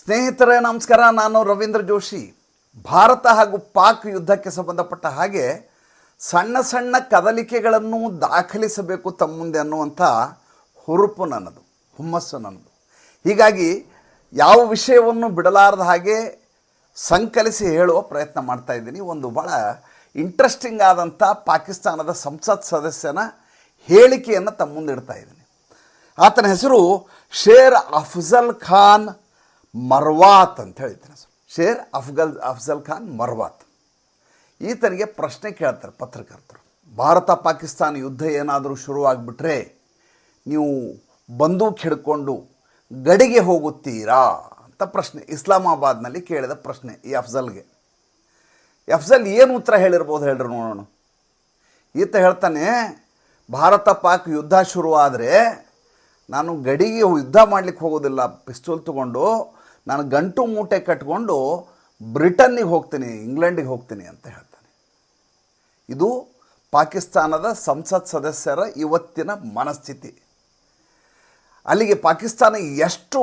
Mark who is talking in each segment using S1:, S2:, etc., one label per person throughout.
S1: ಸ್ನೇಹಿತರೇ, ನಮಸ್ಕಾರ. ನಾನು ರವೀಂದ್ರ ಜೋಶಿ. ಭಾರತ ಹಾಗೂ ಪಾಕ್ ಯುದ್ಧಕ್ಕೆ ಸಂಬಂಧಪಟ್ಟ ಹಾಗೆ ಸಣ್ಣ ಸಣ್ಣ ಕದಲಿಕೆಗಳನ್ನು ದಾಖಲಿಸಬೇಕು ತಮ್ಮ ಮುಂದೆ ಅನ್ನುವಂಥ ಹುರುಪು ನನ್ನದು, ಹುಮ್ಮಸ್ಸು ನನ್ನದು. ಹೀಗಾಗಿ ಯಾವ ವಿಷಯವನ್ನು ಬಿಡಲಾರದ ಹಾಗೆ ಸಂಕಲಿಸಿ ಹೇಳುವ ಪ್ರಯತ್ನ ಮಾಡ್ತಾ ಇದ್ದೀನಿ. ಒಂದು ಭಾಳ ಇಂಟ್ರೆಸ್ಟಿಂಗ್ ಆದಂಥ ಪಾಕಿಸ್ತಾನದ ಸಂಸತ್ ಸದಸ್ಯನ ಹೇಳಿಕೆಯನ್ನು ತಮ್ಮ ಮುಂದೆ ಇಡ್ತಾ ಇದ್ದೀನಿ. ಆತನ ಹೆಸರು ಶೇರ್ ಅಫ್ಜಲ್ ಖಾನ್ ಮರ್ವಾತ್ ಅಂತ ಸರ್ ಶೇರ್ ಅಫ್ಗಲ್, ಅಫ್ಜಲ್ ಖಾನ್ ಮರ್ವಾತ್. ಈತನಿಗೆ ಪ್ರಶ್ನೆ ಕೇಳ್ತಾರೆ ಪತ್ರಕರ್ತರು. ಭಾರತ ಪಾಕಿಸ್ತಾನ ಯುದ್ಧ ಏನಾದರೂ ಶುರುವಾಗ್ಬಿಟ್ರೆ ನೀವು ಬಂದೂಕ್ ಹಿಡ್ಕೊಂಡು ಗಡಿಗೆ ಹೋಗುತ್ತೀರಾ ಅಂತ ಪ್ರಶ್ನೆ. ಇಸ್ಲಾಮಾಬಾದ್ನಲ್ಲಿ ಕೇಳಿದ ಪ್ರಶ್ನೆ ಈ ಅಫ್ಜಲ್ಗೆ. ಅಫ್ಜಲ್ ಏನು ಉತ್ತರ ಹೇಳಿರ್ಬೋದು ಹೇಳ್ರಿ ನೋಡೋಣ. ಈತ ಹೇಳ್ತಾನೆ, ಭಾರತ ಪಾಕ್ ಯುದ್ಧ ಶುರುವಾದರೆ ನಾನು ಗಡಿಗೆ ಯುದ್ಧ ಮಾಡಲಿಕ್ಕೆ ಹೋಗೋದಿಲ್ಲ, ಪಿಸ್ತೂಲ್ ತಗೊಂಡು ನಾನು ಗಂಟು ಮೂಟೆ ಕಟ್ಕೊಂಡು ಬ್ರಿಟನ್ನಿಗೆ ಹೋಗ್ತೀನಿ, ಇಂಗ್ಲೆಂಡಿಗೆ ಹೋಗ್ತೀನಿ ಅಂತ ಹೇಳ್ತಾನೆ. ಇದು ಪಾಕಿಸ್ತಾನದ ಸಂಸತ್ ಸದಸ್ಯರ ಇವತ್ತಿನ ಮನಸ್ಥಿತಿ. ಅಲ್ಲಿಗೆ ಪಾಕಿಸ್ತಾನ ಎಷ್ಟು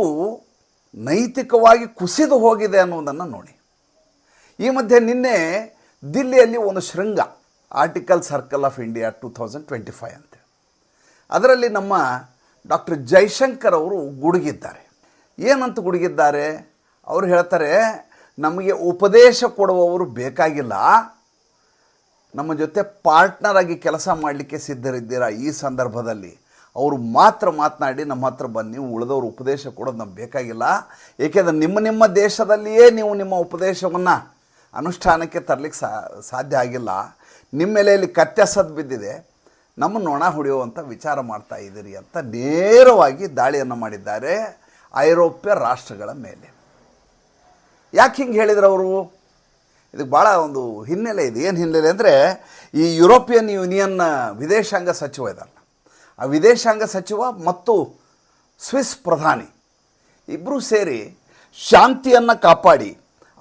S1: ನೈತಿಕವಾಗಿ ಕುಸಿದು ಹೋಗಿದೆ ಅನ್ನೋದನ್ನು ನೋಡಿ. ಈ ಮಧ್ಯೆ ನಿನ್ನೆ ದಿಲ್ಲಿಯಲ್ಲಿ ಒಂದು ಶೃಂಗ, Arctic circle of India two thousand twenty five ಅಂತ. ಅದರಲ್ಲಿ ನಮ್ಮ ಡಾಕ್ಟರ್ ಜೈಶಂಕರ್ ಅವರು ಗುಡುಗಿದ್ದಾರೆ. ಏನಂತ ಗುಡುಗಿದ್ದಾರೆ? ಅವರು ಹೇಳ್ತಾರೆ, ನಮಗೆ ಉಪದೇಶ ಕೊಡುವವರು ಬೇಕಾಗಿಲ್ಲ. ನಮ್ಮ ಜೊತೆ ಪಾರ್ಟ್ನರ್ ಆಗಿ ಕೆಲಸ ಮಾಡಲಿಕ್ಕೆ ಸಿದ್ಧರಿದ್ದೀರಾ ಈ ಸಂದರ್ಭದಲ್ಲಿ? ಅವರು ಮಾತ್ರ ಮಾತನಾಡಿ ನಮ್ಮ ಹತ್ರ ಬನ್ನಿ ಉಳಿದವರು ಉಪದೇಶ ಕೊಡೋದು ನಮ್ಗೆ ಬೇಕಾಗಿಲ್ಲ. ಏಕೆಂದರೆ ನಿಮ್ಮ ನಿಮ್ಮ ದೇಶದಲ್ಲಿಯೇ ನೀವು ನಿಮ್ಮ ಉಪದೇಶವನ್ನು ಅನುಷ್ಠಾನಕ್ಕೆ ತರಲಿಕ್ಕೆ ಸಾಧ್ಯ ಆಗಿಲ್ಲ. ನಿಮ್ಮ ಮೇಲೆಯಲ್ಲಿ ಕತ್ತೆಸದ್ ಬಿದ್ದಿದೆ. ನಮ್ಮ ಒಣ ಹೊಡೆಯುವಂಥ ವಿಚಾರ ಮಾಡ್ತಾ ಇದ್ದೀರಿ ಅಂತ ನೇರವಾಗಿ ದಾಳಿಯನ್ನು ಮಾಡಿದ್ದಾರೆ. ಐರೋಪ್ಯ ರಾಷ್ಟ್ರಗಳ ಮೇಲೆ. ಯಾಕೆ ಹಿಂಗೆ ಹೇಳಿದ್ರು ಅವರು? ಇದಕ್ಕೆ ಭಾಳ ಒಂದು ಹಿನ್ನೆಲೆ ಇದೆ. ಏನು ಹಿನ್ನೆಲೆ ಅಂದರೆ, ಈ ಯುರೋಪಿಯನ್ ಯೂನಿಯನ್ ವಿದೇಶಾಂಗ ಸಚಿವ ಇದ್ದಾರಲ್ಲ ಆ ವಿದೇಶಾಂಗ ಸಚಿವ ಮತ್ತು ಸ್ವಿಸ್ ಪ್ರಧಾನಿ ಇಬ್ಬರೂ ಸೇರಿ ಶಾಂತಿಯನ್ನು ಕಾಪಾಡಿ,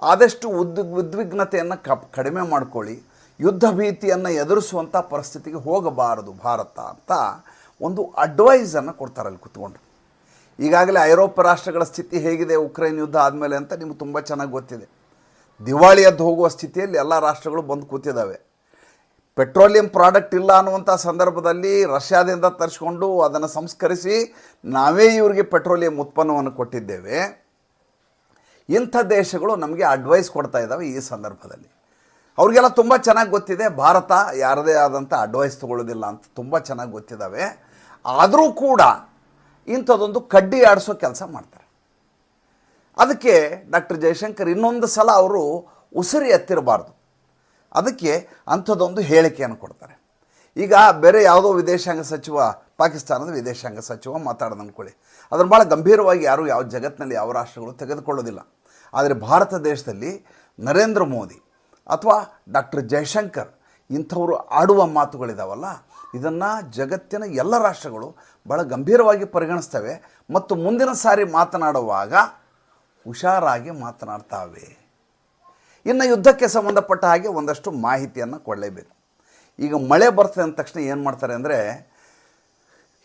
S1: ಆದಷ್ಟು ಉದ್, ಉದ್ವಿಗ್ನತೆಯನ್ನು ಕಡಿಮೆ ಮಾಡ್ಕೊಳ್ಳಿ, ಯುದ್ಧ ಭೀತಿಯನ್ನು ಎದುರಿಸುವಂಥ ಪರಿಸ್ಥಿತಿಗೆ ಹೋಗಬಾರದು ಭಾರತ ಅಂತ ಒಂದು ಅಡ್ವೈಸನ್ನು ಕೊಡ್ತಾರೆ ಅಲ್ಲಿ ಕೂತ್ಕೊಂಡು ಈಗಾಗಲೇ ಐರೋಪ್ಯ ರಾಷ್ಟ್ರಗಳ ಸ್ಥಿತಿ ಹೇಗಿದೆ, ಉಕ್ರೇನ್ ಯುದ್ಧ ಆದಮೇಲೆ ಅಂತ ನಿಮ್ಗೆ ತುಂಬ ಚೆನ್ನಾಗಿ ಗೊತ್ತಿದೆ. ದಿವಾಳಿ ಎದ್ದು ಹೋಗುವ ಸ್ಥಿತಿಯಲ್ಲಿ ಎಲ್ಲ ರಾಷ್ಟ್ರಗಳು ಬಂದು ಕೂತಿದ್ದಾವೆ. ಪೆಟ್ರೋಲಿಯಂ ಪ್ರಾಡಕ್ಟ್ ಇಲ್ಲ ಅನ್ನುವಂಥ ಸಂದರ್ಭದಲ್ಲಿ ರಷ್ಯಾದಿಂದ ತರಿಸ್ಕೊಂಡು ಅದನ್ನು ಸಂಸ್ಕರಿಸಿ ನಾವೇ ಇವರಿಗೆ ಪೆಟ್ರೋಲಿಯಂ ಉತ್ಪನ್ನವನ್ನು ಕೊಟ್ಟಿದ್ದೇವೆ. ಇಂಥ ದೇಶಗಳು ನಮಗೆ ಅಡ್ವೈಸ್ ಕೊಡ್ತಾ ಇದ್ದಾವೆ ಈ ಸಂದರ್ಭದಲ್ಲಿ. ಅವ್ರಿಗೆಲ್ಲ ತುಂಬ ಚೆನ್ನಾಗಿ ಗೊತ್ತಿದೆ, ಭಾರತ ಯಾರದೇ ಆದಂಥ ಅಡ್ವೈಸ್ ತೊಗೊಳ್ಳೋದಿಲ್ಲ ಅಂತ ತುಂಬ ಚೆನ್ನಾಗಿ ಗೊತ್ತಿದ್ದಾವೆ. ಆದರೂ ಕೂಡ ಇಂಥದ್ದೊಂದು ಕಡ್ಡಿ ಆಡಿಸೋ ಕೆಲಸ ಮಾಡ್ತಾರೆ. ಅದಕ್ಕೆ ಡಾಕ್ಟರ್ ಜಯಶಂಕರ್ ಇನ್ನೊಂದು ಸಲ ಅವರು ಉಸಿರಿ ಎತ್ತಿರಬಾರ್ದು. ಅದಕ್ಕೆ ಅಂಥದ್ದೊಂದು ಹೇಳಿಕೆಯನ್ನು ಕೊಡ್ತಾರೆ. ಈಗ ಬೇರೆ ಯಾವುದೋ ವಿದೇಶಾಂಗ ಸಚಿವ, ಪಾಕಿಸ್ತಾನದ ವಿದೇಶಾಂಗ ಸಚಿವ ಮಾತಾಡೋದು ಅಂದ್ಕೊಳ್ಳಿ ಅದನ್ನು ಭಾಳ ಗಂಭೀರವಾಗಿ ಯಾರು ಯಾವ ಜಗತ್ತಿನಲ್ಲಿ ಯಾವ ರಾಷ್ಟ್ರಗಳು ತೆಗೆದುಕೊಳ್ಳೋದಿಲ್ಲ. ಆದರೆ ಭಾರತ ದೇಶದಲ್ಲಿ ನರೇಂದ್ರ ಮೋದಿ ಅಥವಾ ಡಾಕ್ಟರ್ ಜಯಶಂಕರ್ ಇಂಥವರು ಆಡುವ ಮಾತುಗಳಿದಾವಲ್ಲ ಇದನ್ನು ಜಗತ್ತಿನ ಎಲ್ಲ ರಾಷ್ಟ್ರಗಳು ಭಾಳ ಗಂಭೀರವಾಗಿ ಪರಿಗಣಿಸ್ತವೆ. ಮತ್ತು ಮುಂದಿನ ಸಾರಿ ಮಾತನಾಡುವಾಗ ಹುಷಾರಾಗಿ ಮಾತನಾಡ್ತಾವೆ. ಇನ್ನು ಯುದ್ಧಕ್ಕೆ ಸಂಬಂಧಪಟ್ಟ ಹಾಗೆ ಒಂದಷ್ಟು ಮಾಹಿತಿಯನ್ನು ಕೊಡಲೇಬೇಕು. ಈಗ ಮಳೆ ಬರ್ತದೆ ಅಂದ ತಕ್ಷಣ ಏನು ಮಾಡ್ತಾರೆ ಅಂದರೆ,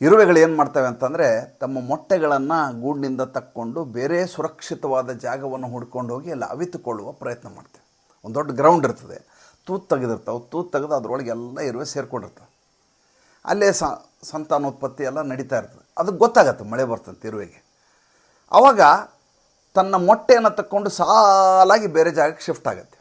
S1: ಇರುವೆಗಳು ಏನು ಮಾಡ್ತವೆ ಅಂತಂದರೆ, ತಮ್ಮ ಮೊಟ್ಟೆಗಳನ್ನು ಗೂಡಿನಿಂದ ತಕ್ಕೊಂಡು ಬೇರೆ ಸುರಕ್ಷಿತವಾದ ಜಾಗವನ್ನು ಹುಡ್ಕೊಂಡು ಹೋಗಿ ಅಲ್ಲಿ ಅವಿತುಕೊಳ್ಳುವ ಪ್ರಯತ್ನ ಮಾಡ್ತೇವೆ. ಒಂದು ದೊಡ್ಡ ಗ್ರೌಂಡ್ ಇರ್ತದೆ. ತೂತು ತೆಗೆದಿರ್ತಾವೆ. ತೂತು ತೆಗೆದು ಅದರೊಳಗೆ ಎಲ್ಲ ಇರುವೆ ಸೇರ್ಕೊಂಡಿರ್ತವೆ. ಅಲ್ಲೇ ಸಂತಾನೋತ್ಪತ್ತಿ ಎಲ್ಲ ನಡೀತಾ ಇರ್ತದೆ. ಅದಕ್ಕೆ ಗೊತ್ತಾಗತ್ತೆ ಮಳೆ ಬರ್ತಂತೆ ಇರುವೆಗೆ ಆವಾಗ ತನ್ನ ಮೊಟ್ಟೆಯನ್ನು ತಕ್ಕೊಂಡು ಸಾಲಾಗಿ ಬೇರೆ ಜಾಗಕ್ಕೆ ಶಿಫ್ಟ್ ಆಗುತ್ತೆ.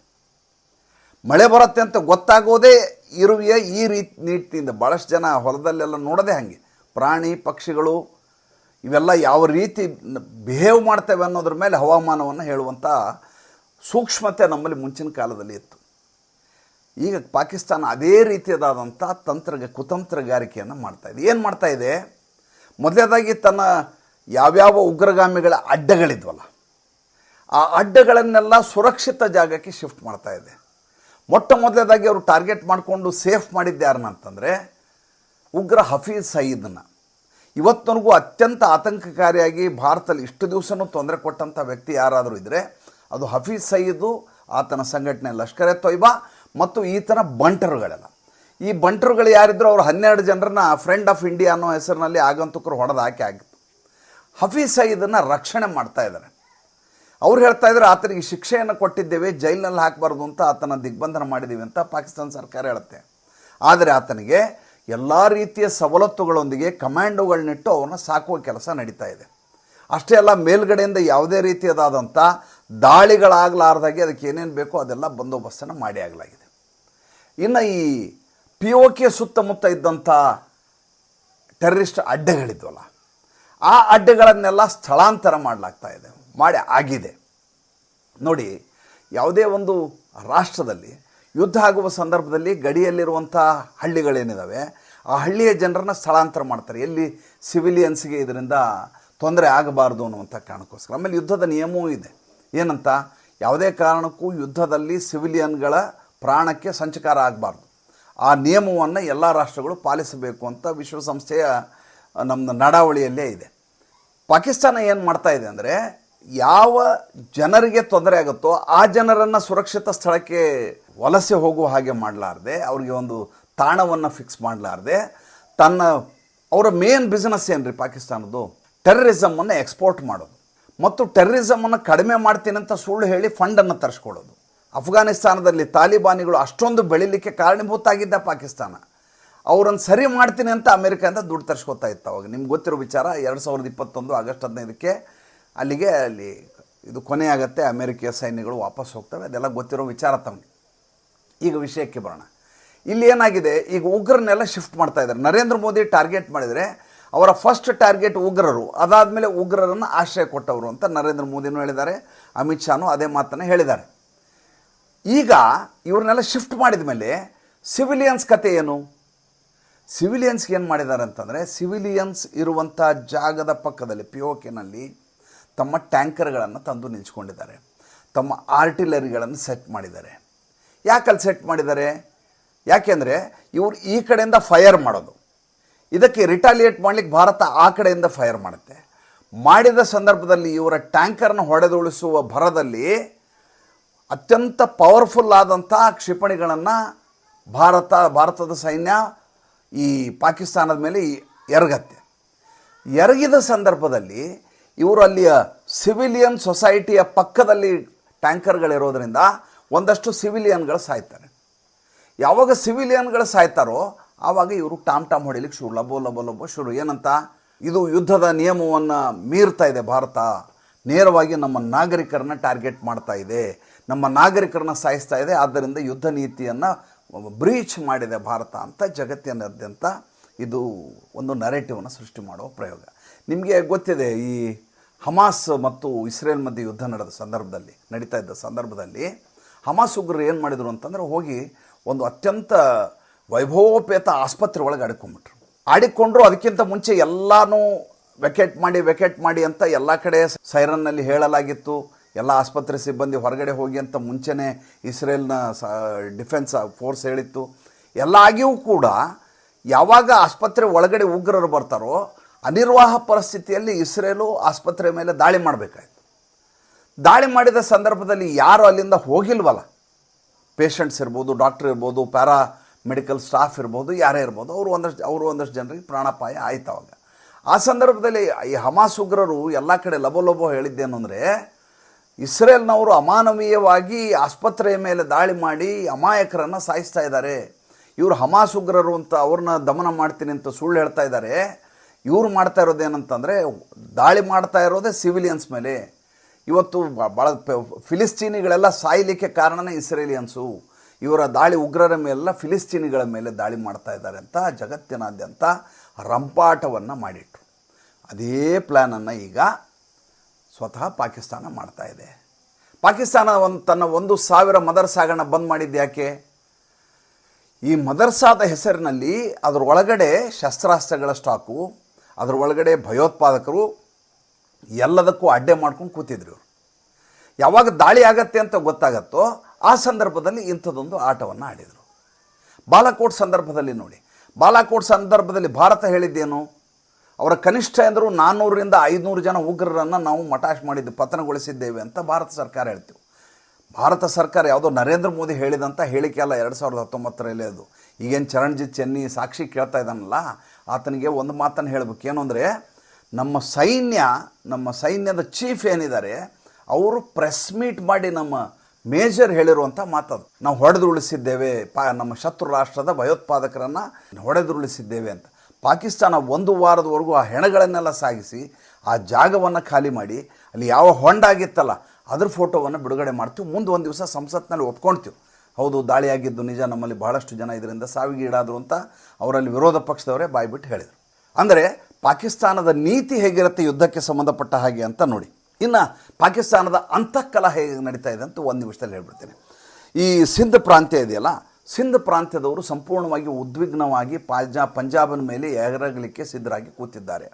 S1: ಮಳೆ ಬರುತ್ತೆ ಅಂತ ಗೊತ್ತಾಗೋದೇ ಇರುವೆಯ ಈ ರೀತಿ ನೀತಿಯಿಂದ ಭಾಳಷ್ಟು ಜನ ಹೊಲದಲ್ಲೆಲ್ಲ ನೋಡೋದೇ ಹಾಗೆ. ಪ್ರಾಣಿ, ಪಕ್ಷಿಗಳು ಇವೆಲ್ಲ ಯಾವ ರೀತಿ ಬಿಹೇವ್ ಮಾಡ್ತೇವೆ ಅನ್ನೋದ್ರ ಮೇಲೆ ಹವಾಮಾನವನ್ನು ಹೇಳುವಂಥ ಸೂಕ್ಷ್ಮತೆ ನಮ್ಮಲ್ಲಿ ಮುಂಚಿನ ಕಾಲದಲ್ಲಿ ಇತ್ತು. ಈಗ ಪಾಕಿಸ್ತಾನ ಅದೇ ರೀತಿಯದಾದಂಥ ತಂತ್ರ ಕುತಂತ್ರಗಾರಿಕೆಯನ್ನು ಮಾಡ್ತಾ ಇದೆ. ಏನು ಮಾಡ್ತಾ ಇದೆ? ಮೊದಲನೇದಾಗಿ ತನ್ನ ಯಾವ್ಯಾವ ಉಗ್ರಗಾಮಿಗಳ ಅಡ್ಡಗಳಿದ್ವಲ್ಲ, ಆ ಅಡ್ಡಗಳನ್ನೆಲ್ಲ ಸುರಕ್ಷಿತ ಜಾಗಕ್ಕೆ ಶಿಫ್ಟ್ ಮಾಡ್ತಾ ಇದೆ. ಮೊಟ್ಟ ಮೊದಲನೇದಾಗಿ ಅವರು ಟಾರ್ಗೆಟ್ ಮಾಡಿಕೊಂಡು ಸೇಫ್ ಮಾಡಿದ್ದು ಯಾರನ್ನ ಅಂತಂದರೆ ಉಗ್ರ ಹಫೀಜ್ ಸಯೀದ್ನ. ಇವತ್ತನಗೂ ಅತ್ಯಂತ ಆತಂಕಕಾರಿಯಾಗಿ ಭಾರತದಲ್ಲಿ ಇಷ್ಟು ದಿವಸನೂ ತೊಂದರೆ ಕೊಟ್ಟಂಥ ವ್ಯಕ್ತಿ ಯಾರಾದರೂ ಇದ್ದರೆ ಅದು ಹಫೀಜ್ ಸಯೀದು, ಆತನ ಸಂಘಟನೆ ಲಷ್ಕರ್ ಎ ತೊಯ್ಬಾ ಮತ್ತು ಈ ಥರ ಬಂಟರುಗಳೆಲ್ಲ. ಈ ಬಂಟರುಗಳು ಯಾರಿದ್ರು ಅವರು ಹನ್ನೆರಡು ಜನರನ್ನ ಫ್ರೆಂಡ್ ಆಫ್ ಇಂಡಿಯಾ ಅನ್ನೋ ಹೆಸರಿನಲ್ಲಿ ಆಗಂತುಕರು ಹೊಡೆದು ಹಾಕಿ ಆಗಿತ್ತು ಹಫೀಸ್ ಸಯೀದನ್ನು ರಕ್ಷಣೆ ಮಾಡ್ತಾ ಇದ್ದಾರೆ. ಅವ್ರು ಹೇಳ್ತಾ ಇದ್ದಾರೆ ಆತನಿಗೆ ಶಿಕ್ಷೆಯನ್ನು ಕೊಟ್ಟಿದ್ದೇವೆ, ಜೈಲಿನಲ್ಲಿ ಹಾಕಬಾರ್ದು ಅಂತ ಆತನ ದಿಗ್ಬಂಧನ ಮಾಡಿದ್ದೀವಿ ಅಂತ ಪಾಕಿಸ್ತಾನ ಸರ್ಕಾರ ಹೇಳುತ್ತೆ. ಆದರೆ ಆತನಿಗೆ ಎಲ್ಲ ರೀತಿಯ ಸವಲತ್ತುಗಳೊಂದಿಗೆ ಕಮಾಂಡೋಗಳನ್ನಿಟ್ಟು ಅವನ್ನ ಸಾಕುವ ಕೆಲಸ ನಡೀತಾ ಇದೆ. ಅಷ್ಟೇ ಅಲ್ಲ, ಮೇಲ್ಗಡೆಯಿಂದ ಯಾವುದೇ ರೀತಿಯದಾದಂಥ ದಾಳಿಗಳಾಗಲಾರ್ದಾಗೆ ಅದಕ್ಕೆ ಏನೇನು ಬೇಕೋ ಅದೆಲ್ಲ ಬಂದೋಬಸ್ತನ್ನು ಮಾಡಿ ಆಗಲಾಗಿದೆ. ಇನ್ನು ಈ ಪಿ ಒ ಕೆ ಸುತ್ತಮುತ್ತ ಇದ್ದಂಥ ಟೆರರಿಸ್ಟ್ ಅಡ್ಡೆಗಳಿದ್ವಲ್ಲ, ಆ ಅಡ್ಡೆಗಳನ್ನೆಲ್ಲ ಸ್ಥಳಾಂತರ ಮಾಡಲಾಗ್ತಾ ಇದೆ, ಮಾಡಿ ಆಗಿದೆ. ನೋಡಿ, ಯಾವುದೇ ಒಂದು ರಾಷ್ಟ್ರದಲ್ಲಿ ಯುದ್ಧ ಆಗುವ ಸಂದರ್ಭದಲ್ಲಿ ಗಡಿಯಲ್ಲಿರುವಂಥ ಹಳ್ಳಿಗಳೇನಿದ್ದಾವೆ ಆ ಹಳ್ಳಿಯ ಜನರನ್ನ ಸ್ಥಳಾಂತರ ಮಾಡ್ತಾರೆ. ಎಲ್ಲಿ ಸಿವಿಲಿಯನ್ಸ್ಗೆ ಇದರಿಂದ ತೊಂದರೆ ಆಗಬಾರ್ದು ಅನ್ನುವಂಥ ಕಾರಣಕ್ಕೋಸ್ಕರ. ಆಮೇಲೆ ಯುದ್ಧದ ನಿಯಮವೂ ಇದೆ. ಏನಂತ? ಯಾವುದೇ ಕಾರಣಕ್ಕೂ ಯುದ್ಧದಲ್ಲಿ ಸಿವಿಲಿಯನ್ಗಳ ಪ್ರಾಣಕ್ಕೆ ಸಂಚಕಾರ ಆಗಬಾರ್ದು. ಆ ನಿಯಮವನ್ನು ಎಲ್ಲ ರಾಷ್ಟ್ರಗಳು ಪಾಲಿಸಬೇಕು ಅಂತ ವಿಶ್ವಸಂಸ್ಥೆಯ ನಮ್ಮ ನಡಾವಳಿಯಲ್ಲೇ ಇದೆ. ಪಾಕಿಸ್ತಾನ ಏನು ಮಾಡ್ತಾ ಇದೆ ಅಂದರೆ, ಯಾವ ಜನರಿಗೆ ತೊಂದರೆ ಆಗುತ್ತೋ ಆ ಜನರನ್ನು ಸುರಕ್ಷಿತ ಸ್ಥಳಕ್ಕೆ ವಲಸೆ ಹೋಗುವ ಹಾಗೆ ಮಾಡಲಾರ್ದೆ, ಅವರಿಗೆ ಒಂದು ತಾಣವನ್ನು ಫಿಕ್ಸ್ ಮಾಡಲಾರ್ದೆ, ತನ್ನ, ಅವರ ಮೇನ್ ಬಿಸ್ನೆಸ್ ಏನ್ರಿ ಪಾಕಿಸ್ತಾನದ್ದು? ಟೆರರಿಸಮನ್ನು ಎಕ್ಸ್ಪೋರ್ಟ್ ಮಾಡೋದು. ಮತ್ತು ಟೆರರಿಸಮನ್ನು ಕಡಿಮೆ ಮಾಡ್ತೀನಿ ಅಂತ ಸುಳ್ಳು ಹೇಳಿ ಫಂಡನ್ನು ತರಿಸ್ಕೊಳ್ಳೋದು. ಅಫ್ಘಾನಿಸ್ತಾನದಲ್ಲಿ ತಾಲಿಬಾನಿಗಳು ಅಷ್ಟೊಂದು ಬೆಳಿಲಿಕ್ಕೆ ಕಾರಣೀಭೂತ ಆಗಿದ್ದ ಪಾಕಿಸ್ತಾನ. ಅವರನ್ನು ಸರಿ ಮಾಡ್ತೀನಿ ಅಂತ ಅಮೆರಿಕದಿಂದ ದುಡ್ಡು ತರಿಸ್ಕೊತಾ ಇತ್ತು ಅವಾಗ. ನಿಮ್ಗೆ ಗೊತ್ತಿರೋ ವಿಚಾರ, ಎರಡು ಸಾವಿರದ ಇಪ್ಪತ್ತೊಂದು ಆಗಸ್ಟ್ ಹದಿನೈದಕ್ಕೆ ಅಲ್ಲಿಗೆ ಅಲ್ಲಿ ಇದು ಕೊನೆ ಆಗುತ್ತೆ ಅಮೆರಿಕೀಯ ಸೈನ್ಯಗಳು ವಾಪಸ್ ಹೋಗ್ತವೆ. ಅದೆಲ್ಲ ಗೊತ್ತಿರೋ ವಿಚಾರ ತಮಗೆ. ಈಗ ವಿಷಯಕ್ಕೆ ಬರೋಣ. ಇಲ್ಲಿ ಏನಾಗಿದೆ, ಈಗ ಉಗ್ರನ್ನೆಲ್ಲ ಶಿಫ್ಟ್ ಮಾಡ್ತಾ ಇದ್ದಾರೆ. ನರೇಂದ್ರ ಮೋದಿ ಟಾರ್ಗೆಟ್ ಮಾಡಿದರೆ, ಅವರ ಫಸ್ಟ್ ಟಾರ್ಗೆಟ್ ಉಗ್ರರು. ಅದಾದಮೇಲೆ ಉಗ್ರರನ್ನು ಆಶ್ರಯ ಕೊಟ್ಟವರು ಅಂತ ನರೇಂದ್ರ ಮೋದಿನೂ ಹೇಳಿದ್ದಾರೆ. ಅಮಿತ್ ಶಾನು ಅದೇ ಮಾತನ್ನು ಹೇಳಿದ್ದಾರೆ. ಈಗ ಇವ್ರನ್ನೆಲ್ಲ ಶಿಫ್ಟ್ ಮಾಡಿದ ಮೇಲೆ ಸಿವಿಲಿಯನ್ಸ್ ಕತೆ ಏನು? ಸಿವಿಲಿಯನ್ಸ್ಗೆ ಏನು ಮಾಡಿದ್ದಾರೆ ಅಂತಂದರೆ ಸಿವಿಲಿಯನ್ಸ್ ಇರುವಂಥ ಜಾಗದ ಪಕ್ಕದಲ್ಲಿ ಪಿ ಒ ಕೆನಲ್ಲಿ ತಮ್ಮ ಟ್ಯಾಂಕರ್ಗಳನ್ನು ತಂದು ನಿಲ್ಸ್ಕೊಂಡಿದ್ದಾರೆ. ತಮ್ಮ ಆರ್ಟಿಲರಿಗಳನ್ನು ಸೆಟ್ ಮಾಡಿದ್ದಾರೆ. ಯಾಕಲ್ಲಿ ಸೆಟ್ ಮಾಡಿದ್ದಾರೆ? ಯಾಕೆಂದರೆ ಇವರು ಈ ಕಡೆಯಿಂದ ಫೈರ್ ಮಾಡೋದು. ಇದಕ್ಕೆ ರಿಟಾಲಿಯೇಟ್ ಮಾಡಲಿಕ್ಕೆ ಭಾರತ ಆ ಕಡೆಯಿಂದ ಫೈರ್ ಮಾಡುತ್ತೆ. ಮಾಡಿದ ಸಂದರ್ಭದಲ್ಲಿ ಇವರ ಟ್ಯಾಂಕರ್ನ ಹೊಡೆದುಳಿಸುವ ಭರದಲ್ಲಿ ಅತ್ಯಂತ ಪವರ್ಫುಲ್ ಆದಂಥ ಕ್ಷಿಪಣಿಗಳನ್ನು ಭಾರತ, ಭಾರತದ ಸೈನ್ಯ ಈ ಪಾಕಿಸ್ತಾನದ ಮೇಲೆ ಎರಗತ್ತೆ. ಎರಗಿದ ಸಂದರ್ಭದಲ್ಲಿ ಇವರು ಅಲ್ಲಿಯ ಸಿವಿಲಿಯನ್ ಸೊಸೈಟಿಯ ಪಕ್ಕದಲ್ಲಿ ಟ್ಯಾಂಕರ್ಗಳಿರೋದ್ರಿಂದ ಒಂದಷ್ಟು ಸಿವಿಲಿಯನ್ಗಳು ಸಾಯ್ತಾರೆ. ಯಾವಾಗ ಸಿವಿಲಿಯನ್ಗಳು ಸಾಯ್ತಾರೋ ಆವಾಗ ಇವರು ಟಾಮ್ ಟಾಮ್ ಹೊಡಿಲಿಕ್ಕೆ ಶುರು, ಲಬೋ ಲಬೋ ಲಬೋ ಶುರು. ಏನಂತ? ಇದು ಯುದ್ಧದ ನಿಯಮವನ್ನು ಮೀರ್ತಾ ಇದೆ ಭಾರತ. ನೇರವಾಗಿ ನಮ್ಮ ನಾಗರಿಕರನ್ನ ಟಾರ್ಗೆಟ್ ಮಾಡ್ತಾ ಇದೆ. ನಮ್ಮ ನಾಗರಿಕರನ್ನ ಸಾಯಿಸ್ತಾ ಇದೆ. ಆದ್ದರಿಂದ ಯುದ್ಧ ನೀತಿಯನ್ನು ಬ್ರೀಚ್ ಮಾಡಿದೆ ಭಾರತ ಅಂತ ಜಗತ್ತಿನಾದ್ಯಂತ ಇದು ಒಂದು ನರೇಟಿವನ್ನು ಸೃಷ್ಟಿ ಮಾಡುವ ಪ್ರಯೋಗ. ನಿಮಗೆ ಗೊತ್ತಿದೆ, ಈ ಹಮಾಸ್ ಮತ್ತು ಇಸ್ರೇಲ್ ಮಧ್ಯೆ ಯುದ್ಧ ನಡೆದ ಸಂದರ್ಭದಲ್ಲಿ, ನಡೀತಾ ಇದ್ದ ಸಂದರ್ಭದಲ್ಲಿ ಹಮಾಸ್ ಉಗ್ರರು ಏನು ಮಾಡಿದರು ಅಂತಂದರೆ ಹೋಗಿ ಒಂದು ಅತ್ಯಂತ ವೈಭವೋಪೇತ ಆಸ್ಪತ್ರೆ ಒಳಗೆ ಆಡಿಕೊಂಡ್ಬಿಟ್ರು. ಆಡಿಕೊಂಡ್ರು, ಅದಕ್ಕಿಂತ ಮುಂಚೆ ಎಲ್ಲನೂ ವೆಕೆಟ್ ಮಾಡಿ ವೆಕೆಟ್ ಮಾಡಿ ಅಂತ ಎಲ್ಲ ಕಡೆ ಸೈರನ್ನಲ್ಲಿ ಹೇಳಲಾಗಿತ್ತು. ಎಲ್ಲ ಆಸ್ಪತ್ರೆ ಸಿಬ್ಬಂದಿ ಹೊರಗಡೆ ಹೋಗಿ ಅಂತ ಮುಂಚೆನೇ ಇಸ್ರೇಲ್ನ ಸ, ಡಿಫೆನ್ಸ್ ಫೋರ್ಸ್ ಹೇಳಿತ್ತು. ಎಲ್ಲ ಆಗಿಯೂ ಕೂಡ ಯಾವಾಗ ಆಸ್ಪತ್ರೆ ಒಳಗಡೆ ಉಗ್ರರು ಬರ್ತಾರೋ ಅನಿರ್ವಾಹ ಪರಿಸ್ಥಿತಿಯಲ್ಲಿ ಇಸ್ರೇಲು ಆಸ್ಪತ್ರೆ ಮೇಲೆ ದಾಳಿ ಮಾಡಬೇಕಾಯಿತು. ದಾಳಿ ಮಾಡಿದ ಸಂದರ್ಭದಲ್ಲಿ ಯಾರು ಅಲ್ಲಿಂದ ಹೋಗಿಲ್ವಲ್ಲ? ಪೇಷಂಟ್ಸ್ ಇರ್ಬೋದು, ಡಾಕ್ಟರ್ ಇರ್ಬೋದು, ಪ್ಯಾರಾ ಮೆಡಿಕಲ್ ಸ್ಟಾಫ್ ಇರ್ಬೋದು, ಯಾರೇ ಇರ್ಬೋದು, ಅವರು ಒಂದಷ್ಟು ಅವರು ಒಂದಷ್ಟು ಜನರಿಗೆ ಪ್ರಾಣಾಪಾಯ ಆಯ್ತು ಅವಾಗ. ಆ ಸಂದರ್ಭದಲ್ಲಿ ಈ ಹಮಾಸ್ ಉಗ್ರರು ಎಲ್ಲ ಕಡೆ ಲಬೋ ಲಬೋ ಹೇಳಿದ್ದೇನು ಅಂದರೆ ಇಸ್ರೇಲ್ನವರು ಅಮಾನವೀಯವಾಗಿ ಆಸ್ಪತ್ರೆಯ ಮೇಲೆ ದಾಳಿ ಮಾಡಿ ಅಮಾಯಕರನ್ನು ಸಾಯಿಸ್ತಾ ಇದ್ದಾರೆ. ಇವರು ಹಮಾಸ್ ಉಗ್ರರು ಅಂತ ಅವ್ರನ್ನ ದಮನ ಮಾಡ್ತೀನಿ ಅಂತ ಸುಳ್ಳು ಹೇಳ್ತಾ ಇದ್ದಾರೆ. ಇವ್ರು ಮಾಡ್ತಾ ಇರೋದೇನಂತಂದರೆ ದಾಳಿ ಮಾಡ್ತಾ ಇರೋದೇ ಸಿವಿಲಿಯನ್ಸ್ ಮೇಲೆ. ಇವತ್ತು ಭಾಳ ಫಿಲಿಸ್ತೀನಿಗಳೆಲ್ಲ ಸಾಯಲಿಕ್ಕೆ ಕಾರಣನೇ ಇಸ್ರೇಲಿಯನ್ಸು. ಇವರ ದಾಳಿ ಉಗ್ರರ ಮೇಲೆಲ್ಲ ಫಿಲಿಸ್ತೀನಿಗಳ ಮೇಲೆ ದಾಳಿ ಮಾಡ್ತಾ ಇದ್ದಾರೆ ಅಂತ ಜಗತ್ತಿನಾದ್ಯಂತ ರಂಪಾಟವನ್ನು ಮಾಡಿಟ್ರು. ಅದೇ ಪ್ಲ್ಯಾನನ್ನು ಈಗ ಸ್ವತಃ ಪಾಕಿಸ್ತಾನ ಮಾಡ್ತಾ ಇದೆ. ಪಾಕಿಸ್ತಾನ ಒಂದು ತನ್ನ ಒಂದು ಸಾವಿರ ಮದರ್ಸಾಗಳನ್ನ ಬಂದ್ ಮಾಡಿದ್ದು ಯಾಕೆ? ಈ ಮದರ್ಸಾದ ಹೆಸರಿನಲ್ಲಿ ಅದರ ಒಳಗಡೆ ಶಸ್ತ್ರಾಸ್ತ್ರಗಳ ಸ್ಟಾಕು, ಅದರ ಒಳಗಡೆ ಭಯೋತ್ಪಾದಕರು ಎಲ್ಲದಕ್ಕೂ ಅಡ್ಡೆ ಮಾಡ್ಕೊಂಡು ಕೂತಿದ್ರು ಇವರು. ಯಾವಾಗ ದಾಳಿ ಆಗತ್ತೆ ಅಂತ ಗೊತ್ತಾಗತ್ತೋ ಆ ಸಂದರ್ಭದಲ್ಲಿ ಇಂಥದ್ದೊಂದು ಆಟವನ್ನು ಆಡಿದರು. ಬಾಲಾಕೋಟ್ ಸಂದರ್ಭದಲ್ಲಿ ನೋಡಿ. ಬಾಲಾಕೋಟ್ ಸಂದರ್ಭದಲ್ಲಿ ಭಾರತ ಹೇಳಿದ್ದೇನು? ಅವರ ಕನಿಷ್ಠ ಎಂದರು ನಾನ್ನೂರರಿಂದ ಐದುನೂರು ಜನ ಉಗ್ರರನ್ನು ನಾವು ಮಟಾಶ್ ಮಾಡಿದ್ದು, ಪತನಗೊಳಿಸಿದ್ದೇವೆ ಅಂತ ಭಾರತ ಸರ್ಕಾರ ಹೇಳ್ತೀವಿ ಭಾರತ ಸರ್ಕಾರ ಯಾವುದೋ ನರೇಂದ್ರ ಮೋದಿ ಹೇಳಿದಂಥ ಹೇಳಿಕೆ ಅಲ್ಲ, ಎರಡು ಸಾವಿರದ ಹತ್ತೊಂಬತ್ತರಲ್ಲಿ ಅದು. ಈಗೇನು ಚರಣ್ಜಿತ್ ಚೆನ್ನಿ ಸಾಕ್ಷಿ ಕೇಳ್ತಾ ಇದ್ದಾನಲ್ಲ, ಆತನಿಗೆ ಒಂದು ಮಾತನ್ನು ಹೇಳಬೇಕು. ಏನು ಅಂದರೆ, ನಮ್ಮ ಸೈನ್ಯ, ನಮ್ಮ ಸೈನ್ಯದ ಚೀಫ್ ಏನಿದ್ದಾರೆ, ಅವರು ಪ್ರೆಸ್ ಮೀಟ್ ಮಾಡಿ ನಮ್ಮ ಮೇಜರ್ ಹೇಳಿರುವಂಥ ಮಾತದು. ನಾವು ಹೊಡೆದುರುಳಿಸಿದ್ದೇವೆ, ಪಾ, ನಮ್ಮ ಶತ್ರು ರಾಷ್ಟ್ರದ ಭಯೋತ್ಪಾದಕರನ್ನು ಹೊಡೆದುರುಳಿಸಿದ್ದೇವೆ ಅಂತ. ಪಾಕಿಸ್ತಾನ ಒಂದು ವಾರದವರೆಗೂ ಆ ಹೆಣಗಳನ್ನೆಲ್ಲ ಸಾಗಿಸಿ ಆ ಜಾಗವನ್ನು ಖಾಲಿ ಮಾಡಿ, ಅಲ್ಲಿ ಯಾವ ಹೊಂಡ ಆಗಿತ್ತಲ್ಲ ಅದ್ರ ಫೋಟೋವನ್ನು ಬಿಡುಗಡೆ ಮಾಡ್ತೀವಿ. ಮುಂದೆ ಒಂದು ದಿವಸ ಸಂಸತ್ನಲ್ಲಿ ಒಪ್ಕೊಳ್ತೀವಿ ಹೌದು, ದಾಳಿಯಾಗಿದ್ದು ನಿಜ, ನಮ್ಮಲ್ಲಿ ಬಹಳಷ್ಟು ಜನ ಇದರಿಂದ ಸಾವಿಗೀಡಾದರು ಅಂತ ಅವರಲ್ಲಿ ವಿರೋಧ ಪಕ್ಷದವರೇ ಬಾಯ್ಬಿಟ್ಟು ಹೇಳಿದರು. ಅಂದರೆ ಪಾಕಿಸ್ತಾನದ ನೀತಿ ಹೇಗಿರುತ್ತೆ ಯುದ್ಧಕ್ಕೆ ಸಂಬಂಧಪಟ್ಟ ಹಾಗೆ ಅಂತ ನೋಡಿ. ಇನ್ನು ಪಾಕಿಸ್ತಾನದ ಅಂತಃಕಲ ಹೇಗೆ ನಡೀತಾ ಇದೆ ಅಂತ ಒಂದು ನಿಮಿಷದಲ್ಲಿ ಹೇಳ್ಬಿಡ್ತೇನೆ. ಈ ಸಿಂಧ್ ಪ್ರಾಂತ್ಯ ಇದೆಯಲ್ಲ ಸಿಂಧ್ ಪ್ರಾಂತ್ಯದವರು ಸಂಪೂರ್ಣವಾಗಿ ಉದ್ವಿಗ್ನವಾಗಿ ಪಾಜಾ, ಪಂಜಾಬಿನ ಮೇಲೆ ಎರಗಲಿಕ್ಕೆ ಸಿದ್ಧರಾಗಿ ಕೂತಿದ್ದಾರೆ.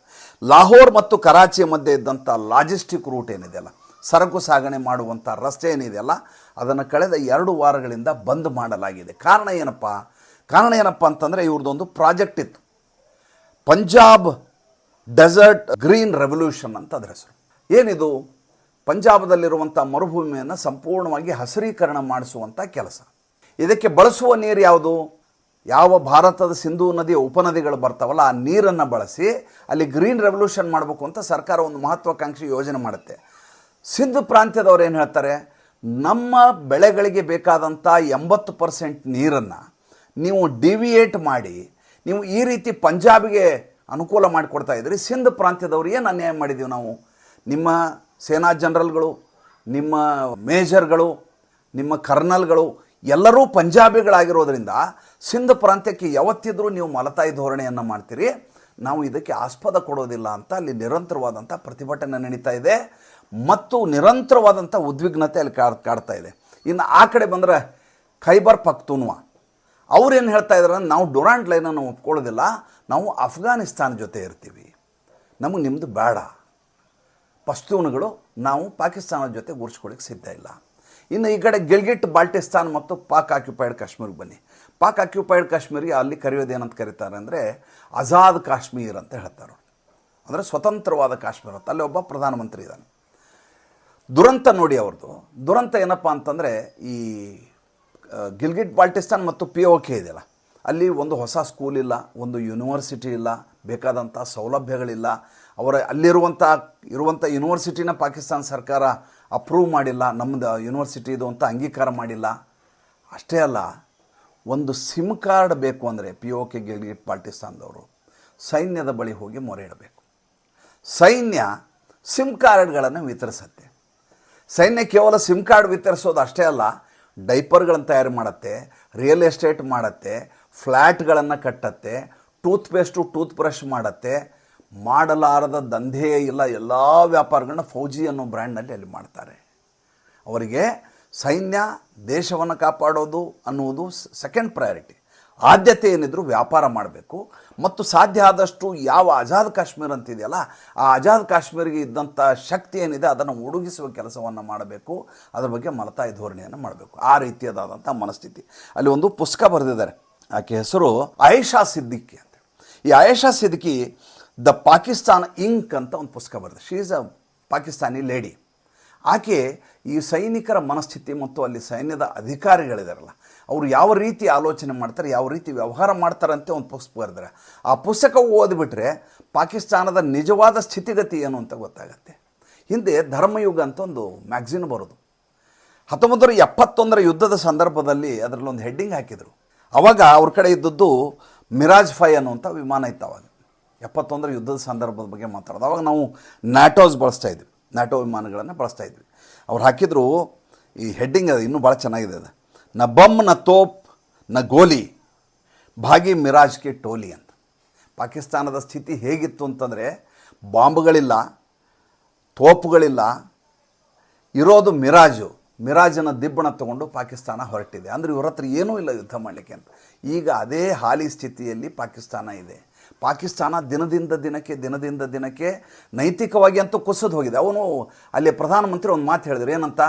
S1: ಲಾಹೋರ್ ಮತ್ತು ಕರಾಚಿಯ ಮಧ್ಯೆ ಇದ್ದಂಥ ಲಾಜಿಸ್ಟಿಕ್ ರೂಟ್ ಏನಿದೆಯಲ್ಲ ಸರಕು ಸಾಗಣೆ ಮಾಡುವಂಥ ರಸ್ತೆ ಏನಿದೆಯಲ್ಲ ಅದನ್ನು ಕಳೆದ ಎರಡು ವಾರಗಳಿಂದ ಬಂದ್ ಮಾಡಲಾಗಿದೆ. ಕಾರಣ ಏನಪ್ಪ? ಕಾರಣ ಏನಪ್ಪ ಅಂತಂದರೆ ಇವ್ರದ್ದೊಂದು ಪ್ರಾಜೆಕ್ಟ್ ಇತ್ತು. ಪಂಜಾಬ್ ಡೆಸರ್ಟ್ ಗ್ರೀನ್ ರೆವಲ್ಯೂಷನ್ ಅಂತ ಅದರ ಹೆಸರು. ಏನಿದು? ಪಂಜಾಬದಲ್ಲಿರುವಂಥ ಮರುಭೂಮಿಯನ್ನು ಸಂಪೂರ್ಣವಾಗಿ ಹಸಿರೀಕರಣ ಮಾಡಿಸುವಂಥ ಕೆಲಸ. ಇದಕ್ಕೆ ಬಳಸುವ ನೀರು ಯಾವುದು? ಯಾವ ಭಾರತದ ಸಿಂಧೂ ನದಿಯ ಉಪನದಿಗಳು ಬರ್ತಾವಲ್ಲ, ಆ ನೀರನ್ನು ಬಳಸಿ ಅಲ್ಲಿ ಗ್ರೀನ್ ರೆವಲ್ಯೂಷನ್ ಮಾಡಬೇಕು ಅಂತ ಸರ್ಕಾರ ಒಂದು ಮಹತ್ವಾಕಾಂಕ್ಷಿ ಯೋಜನೆ ಮಾಡುತ್ತೆ. ಸಿಂಧು ಪ್ರಾಂತ್ಯದವ್ರು ಏನು ಹೇಳ್ತಾರೆ? ನಮ್ಮ ಬೆಳೆಗಳಿಗೆ ಬೇಕಾದಂಥ ಎಂಬತ್ತು ಪರ್ಸೆಂಟ್ ನೀರನ್ನು ನೀವು ಡಿವಿಯೇಟ್ ಮಾಡಿ, ನೀವು ಈ ರೀತಿ ಪಂಜಾಬಿಗೆ ಅನುಕೂಲ ಮಾಡಿಕೊಡ್ತಾ ಇದ್ರಿ, ಸಿಂಧು ಪ್ರಾಂತ್ಯದವ್ರು ಏನು ಅನ್ಯಾಯ ಮಾಡಿದ್ದೀವಿ ನಾವು? ನಿಮ್ಮ ಸೇನಾ ಜನರಲ್ಗಳು, ನಿಮ್ಮ ಮೇಜರ್ಗಳು, ನಿಮ್ಮ ಕರ್ನಲ್ಗಳು ಎಲ್ಲರೂ ಪಂಜಾಬಿಗಳಾಗಿರೋದ್ರಿಂದ ಸಿಂಧ್ ಪ್ರಾಂತ್ಯಕ್ಕೆ ಯಾವತ್ತಿದ್ರೂ ನೀವು ಮಲತಾಯಿ ಧೋರಣೆಯನ್ನು ಮಾಡ್ತೀರಿ. ನಾವು ಇದಕ್ಕೆ ಆಸ್ಪದ ಕೊಡೋದಿಲ್ಲ ಅಂತ ಅಲ್ಲಿ ನಿರಂತರವಾದಂಥ ಪ್ರತಿಭಟನೆ ನಡೀತಾ ಇದೆ. ಮತ್ತು ನಿರಂತರವಾದಂಥ ಉದ್ವಿಗ್ನತೆ ಅಲ್ಲಿ ಕಾಡ್, ಕಾಡ್ತಾ ಇದೆ. ಇನ್ನು ಆ ಕಡೆ ಬಂದರೆ ಖೈಬರ್ ಪಖ್ತೂನ್ವಾ. ಅವ್ರೇನು ಹೇಳ್ತಾ ಇದ್ದಾರೆ ನಾವು ಡೊರಾಂಡ್ ಲೈನನ್ನು ಒಪ್ಕೊಳ್ಳೋದಿಲ್ಲ, ನಾವು ಅಫ್ಘಾನಿಸ್ತಾನ ಜೊತೆ ಇರ್ತೀವಿ. ನಮಗೆ ನಿಮ್ಮದು ಬೇಡ. ಪಶ್ತೂನ್ಗಳು ನಾವು ಪಾಕಿಸ್ತಾನದ ಜೊತೆ ಗುರ್ಸ್ಕೊಳ್ಳಿಕ್ಕೆ ಸಿದ್ಧ ಇಲ್ಲ. ಇನ್ನು ಈ ಕಡೆ ಗಿಲ್ಗಿಟ್ ಬಾಲ್ಟಿಸ್ತಾನ್ ಮತ್ತು ಪಾಕ್ ಆಕ್ಯುಪೈಡ್ ಕಾಶ್ಮೀರ್ಗೆ ಬನ್ನಿ. ಪಾಕ್ ಆಕ್ಯುಪೈಡ್ ಕಾಶ್ಮೀರಿಗೆ ಅಲ್ಲಿ ಕರೆಯೋದೇನಂತ ಕರೀತಾರೆ ಅಂದರೆ ಆಜಾದ್ ಕಾಶ್ಮೀರ್ ಅಂತ ಹೇಳ್ತಾರೆ ಅಂದರೆ ಸ್ವತಂತ್ರವಾದ ಕಾಶ್ಮೀರ ಅಂತ. ಅಲ್ಲಿ ಒಬ್ಬ ಪ್ರಧಾನಮಂತ್ರಿ ಇದ್ದಾನೆ. ದುರಂತ ನೋಡಿ ಅವ್ರದ್ದು ದುರಂತ ಏನಪ್ಪ ಅಂತಂದರೆ ಈ ಗಿಲ್ಗಿಟ್ ಬಾಲ್ಟಿಸ್ತಾನ್ ಮತ್ತು ಪಿ ಒ ಕೆ ಇದೆಯಲ್ಲ. ಅಲ್ಲಿ ಒಂದು ಹೊಸ ಸ್ಕೂಲ್ ಇಲ್ಲ, ಒಂದು ಯೂನಿವರ್ಸಿಟಿ ಇಲ್ಲ ಬೇಕಾದಂಥ ಸೌಲಭ್ಯಗಳಿಲ್ಲ ಅವರ ಅಲ್ಲಿರುವಂಥ ಇರುವಂಥ ಯೂನಿವರ್ಸಿಟಿನ ಪಾಕಿಸ್ತಾನ ಸರ್ಕಾರ ಅಪ್ರೂವ್ ಮಾಡಿಲ್ಲ ನಮ್ಮದು ಯೂನಿವರ್ಸಿಟಿ ಇದು ಅಂತ ಅಂಗೀಕಾರ ಮಾಡಿಲ್ಲ. ಅಷ್ಟೇ ಅಲ್ಲ, ಒಂದು ಸಿಮ್ ಕಾರ್ಡ್ ಬೇಕು ಅಂದರೆ ಪಿ ಓ ಕೆ ಗಿಲ್ಗಿಟ್ ಪಾಕಿಸ್ತಾನದವರು ಸೈನ್ಯದ ಬಳಿ ಹೋಗಿ ಮೊರೆ ಇಡಬೇಕು. ಸೈನ್ಯ ಸಿಮ್ ಕಾರ್ಡ್ಗಳನ್ನು ವಿತರಿಸುತ್ತೆ. ಸೈನ್ಯ ಕೇವಲ ಸಿಮ್ ಕಾರ್ಡ್ ವಿತರಿಸೋದು ಅಷ್ಟೇ ಅಲ್ಲ ಡೈಪರ್ಗಳನ್ನು ತಯಾರು ಮಾಡುತ್ತೆ ರಿಯಲ್ ಎಸ್ಟೇಟ್ ಮಾಡುತ್ತೆ ಫ್ಲ್ಯಾಟ್ಗಳನ್ನು ಕಟ್ಟತ್ತೆ ಟೂತ್ ಪೇಸ್ಟು ಟೂತ್ ಬ್ರಷ್ ಮಾಡುತ್ತೆ ಮಾಡಲಾರದ ದಂಧೆಯೇ ಇಲ್ಲ. ಎಲ್ಲ ವ್ಯಾಪಾರಗಳನ್ನ ಫೌಜಿ ಅನ್ನೋ ಬ್ರ್ಯಾಂಡ್ನಲ್ಲಿ ಅಲ್ಲಿ ಮಾಡ್ತಾರೆ. ಅವರಿಗೆ ಸೈನ್ಯ, ದೇಶವನ್ನು ಕಾಪಾಡೋದು ಅನ್ನುವುದು ಸೆಕೆಂಡ್ ಪ್ರಯಾರಿಟಿ ಆದ್ಯತೆ ಏನಿದ್ರು ವ್ಯಾಪಾರ ಮಾಡಬೇಕು. ಮತ್ತು ಸಾಧ್ಯ ಆದಷ್ಟು ಯಾವ ಆಜಾದ್ ಕಾಶ್ಮೀರ್ ಅಂತಿದೆಯಲ್ಲ, ಆ ಆಜಾದ್ ಕಾಶ್ಮೀರಿಗೆ ಇದ್ದಂಥ ಶಕ್ತಿ ಏನಿದೆ, ಅದನ್ನು ಉಡುಗಿಸುವ ಕೆಲಸವನ್ನು ಮಾಡಬೇಕು. ಅದರ ಬಗ್ಗೆ ಮಲತಾಯಿ ಧೋರಣೆಯನ್ನು ಮಾಡಬೇಕು. ಆ ರೀತಿಯಾದಂಥ ಮನಸ್ಥಿತಿ. ಅಲ್ಲಿ ಒಂದು ಪುಸ್ತಕ ಬರೆದಿದ್ದಾರೆ. ಆಕೆ ಹೆಸರು ಆಯೇಷಾ ಸಿದ್ದಿಕ್ಕಿ ಅಂತ ಈ ಆಯೇಷಾ ಸಿದ್ದಿಕಿ ದ ಪಾಕಿಸ್ತಾನ್ ಇಂಕ್ ಅಂತ ಒಂದು ಪುಸ್ತಕ ಬರೆದ she is a Pakistani lady ಆಕೆ ಈ ಸೈನಿಕರ ಮನಸ್ಥಿತಿ ಮತ್ತು ಅಲ್ಲಿ ಸೈನ್ಯದ ಅಧಿಕಾರಿಗಳಿದಾರಲ್ಲ, ಅವರು ಯಾವ ರೀತಿ ಆಲೋಚನೆ ಮಾಡ್ತಾರೆ, ಯಾವ ರೀತಿ ವ್ಯವಹಾರ ಮಾಡ್ತಾರಂತೆ ಒಂದು ಪುಸ್ತಕ ಬರೆದ್ರೆ. ಆ ಪುಸ್ತಕ ಓದಿಬಿಟ್ರೆ ಪಾಕಿಸ್ತಾನದ ನಿಜವಾದ ಸ್ಥಿತಿಗತಿ ಏನು ಅಂತ ಗೊತ್ತಾಗತ್ತೆ. ಹಿಂದೆ ಧರ್ಮಯುಗ ಅಂತ ಒಂದು ಮ್ಯಾಗ್ಝಿನ್ ಬರೋದು. ಹತ್ತೊಂಬತ್ತು ಎಪ್ಪತ್ತೊಂದರ ಯುದ್ಧದ ಸಂದರ್ಭದಲ್ಲಿ ಅದರಲ್ಲಿ ಒಂದು ಹೆಡ್ಡಿಂಗ್ ಹಾಕಿದರು. ಅವಾಗ ಅವ್ರ ಕಡೆ ಇದ್ದದ್ದು ಮಿರಾಜ್ ಫೈ ಅನ್ನುವಂಥ ವಿಮಾನ ಇತ್ತು ಅವಾಗ. ಎಪ್ಪತ್ತೊಂದರ ಯುದ್ಧದ ಸಂದರ್ಭದ ಬಗ್ಗೆ ಮಾತಾಡೋದು. ಅವಾಗ ನಾವು ನ್ಯಾಟೋಸ್ ಬಳಸ್ತಾ ಇದ್ವಿ. ನ್ಯಾಟೋ ವಿಮಾನಗಳನ್ನು ಬಳಸ್ತಾ ಇದ್ವಿ. ಅವ್ರು ಹಾಕಿದ್ರು ಈ ಹೆಡ್ಡಿಂಗ್ ಅದು ಇನ್ನೂ ಭಾಳ ಚೆನ್ನಾಗಿದೆ ಅದು. ನ ಬಮ್, ನ ತೋಪ್, ನ ಗೋಲಿ, ಭಾಗಿ, ಮಿರಾಜ್ ಕೆ ಟೋಲಿ ಅಂತ. ಪಾಕಿಸ್ತಾನದ ಸ್ಥಿತಿ ಹೇಗಿತ್ತು ಅಂತಂದರೆ ಬಾಂಬ್ಗಳಿಲ್ಲ, ತೋಪುಗಳಿಲ್ಲ, ಇರೋದು ಮಿರಾಜು. ಮಿರಾಜನ ದಿಬ್ಬಣ ತಗೊಂಡು ಪಾಕಿಸ್ತಾನ ಹೊರಟಿದೆ. ಅಂದರೆ ಇವ್ರ ಹತ್ರ ಏನೂ ಇಲ್ಲ ಯುದ್ಧ ಮಾಡಲಿಕ್ಕೆ ಅಂತ. ಈಗ ಅದೇ ಹಾಲಿ ಸ್ಥಿತಿಯಲ್ಲಿ ಪಾಕಿಸ್ತಾನ ಇದೆ. ಪಾಕಿಸ್ತಾನ ದಿನದಿಂದ ದಿನಕ್ಕೆ ದಿನದಿಂದ ದಿನಕ್ಕೆ ನೈತಿಕವಾಗಿ ಅಂತೂ ಕುಸಿದು ಹೋಗಿದೆ. ಅವನು ಅಲ್ಲಿ ಪ್ರಧಾನಮಂತ್ರಿ ಒಂದು ಮಾತು ಹೇಳಿದ್ರು, ಏನಂತ?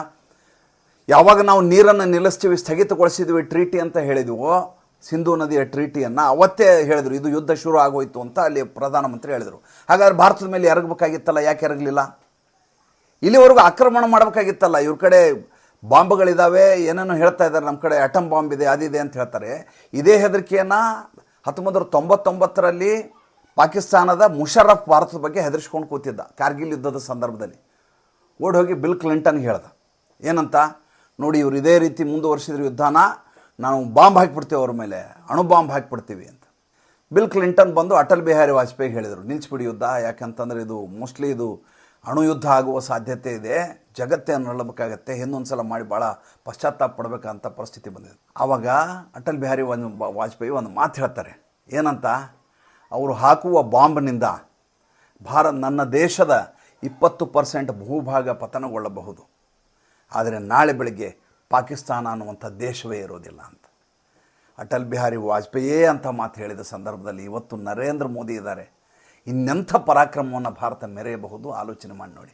S1: ಯಾವಾಗ ನಾವು ನೀರನ್ನು ನಿಲ್ಲಿಸ್ತೀವಿ, ಸ್ಥಗಿತಗೊಳಿಸಿದ್ವಿ ಟ್ರೀಟಿ ಅಂತ ಹೇಳಿದ್ವೋ, ಸಿಂಧೂ ನದಿಯ ಟ್ರೀಟಿಯನ್ನು, ಅವತ್ತೇ ಹೇಳಿದರು, ಇದು ಯುದ್ಧ ಶುರು ಆಗೋಯ್ತು ಅಂತ ಅಲ್ಲಿ ಪ್ರಧಾನಮಂತ್ರಿ ಹೇಳಿದರು. ಹಾಗಾದ್ರೆ ಭಾರತದ ಮೇಲೆ ಎರಗಬೇಕಾಗಿತ್ತಲ್ಲ, ಯಾಕೆ ಎರಗಲಿಲ್ಲ? ಇಲ್ಲಿವರೆಗೂ ಆಕ್ರಮಣ ಮಾಡಬೇಕಾಗಿತ್ತಲ್ಲ, ಇವ್ರ ಕಡೆ ಬಾಂಬ್ಗಳಿದ್ದಾವೆ ಏನೇನೋ ಹೇಳ್ತಾ ಇದ್ದಾರೆ ನಮ್ಮ ಕಡೆ ಅಟಮ್ ಬಾಂಬ್ ಇದೆ, ಅದಿದೆ ಅಂತ ಹೇಳ್ತಾರೆ. ಇದೇ ಹೆದರಿಕೆಯನ್ನು ಹತ್ತೊಂಬತ್ತು ನೂರ ತೊಂಬತ್ತೊಂಬತ್ತರಲ್ಲಿ ಪಾಕಿಸ್ತಾನದ ಮುಷರಫ್ ಭಾರತದ ಬಗ್ಗೆ ಹೆದರಿಸ್ಕೊಂಡು ಕೂತಿದ್ದ ಕಾರ್ಗಿಲ್ ಯುದ್ಧದ ಸಂದರ್ಭದಲ್ಲಿ. ಓಡಿ ಹೋಗಿ ಬಿಲ್ ಕ್ಲಿಂಟನ್ ಹೇಳ್ದ. ಏನಂತ? ನೋಡಿ, ಇವರು ಇದೇ ರೀತಿ ಮುಂದುವರಿಸಿದ್ರ ಯುದ್ಧನ, ನಾವು ಬಾಂಬ್ ಹಾಕಿಬಿಡ್ತೀವಿ ಅವ್ರ ಮೇಲೆ, ಅಣು ಬಾಂಬ್ ಹಾಕಿಬಿಡ್ತೀವಿ ಅಂತ. ಬಿಲ್ ಕ್ಲಿಂಟನ್ ಬಂದು ಅಟಲ್ ಬಿಹಾರಿ ವಾಜಪೇಯಿ ಹೇಳಿದರು ನಿಲ್ಲಿಸ್ಬಿಡಿ ಯುದ್ಧ, ಯಾಕಂತಂದರೆ ಇದು ಮೋಸ್ಟ್ಲಿ ಇದು ಅಣು ಯುದ್ಧ ಆಗುವ ಸಾಧ್ಯತೆ ಇದೆ. ಜಗತ್ತೇ ಹೇಳಬೇಕಾಗತ್ತೆ ಹಿಂದೊಂದು ಸಲ ಮಾಡಿ ಭಾಳ ಪಶ್ಚಾತ್ತಾಪ ಪಡಬೇಕಂತ ಪರಿಸ್ಥಿತಿ ಬಂದಿದೆ. ಆವಾಗ ಅಟಲ್ ಬಿಹಾರಿ ವಾಜಪೇಯಿ ಒಂದು ಮಾತು ಹೇಳ್ತಾರೆ. ಏನಂತ? ಅವರು ಹಾಕುವ ಬಾಂಬ್ನಿಂದ ಭಾರತ ನನ್ನ ದೇಶದ ಇಪ್ಪತ್ತು ಪರ್ಸೆಂಟ್ ಭೂಭಾಗ ಪತನಗೊಳ್ಳಬಹುದು. ಆದರೆ ನಾಳೆ ಬೆಳಗ್ಗೆ ಪಾಕಿಸ್ತಾನ ಅನ್ನುವಂಥ ದೇಶವೇ ಇರೋದಿಲ್ಲ ಅಂತ. ಅಟಲ್ ಬಿಹಾರಿ ವಾಜಪೇಯಿಯೇ ಅಂತ ಮಾತು ಹೇಳಿದ ಸಂದರ್ಭದಲ್ಲಿ ಇವತ್ತು ನರೇಂದ್ರ ಮೋದಿ ಇದ್ದಾರೆ. ಇನ್ನೆಂಥ ಪರಾಕ್ರಮವನ್ನು ಭಾರತ ಮೆರೆಯಬಹುದು ಆಲೋಚನೆ ಮಾಡಿ ನೋಡಿ.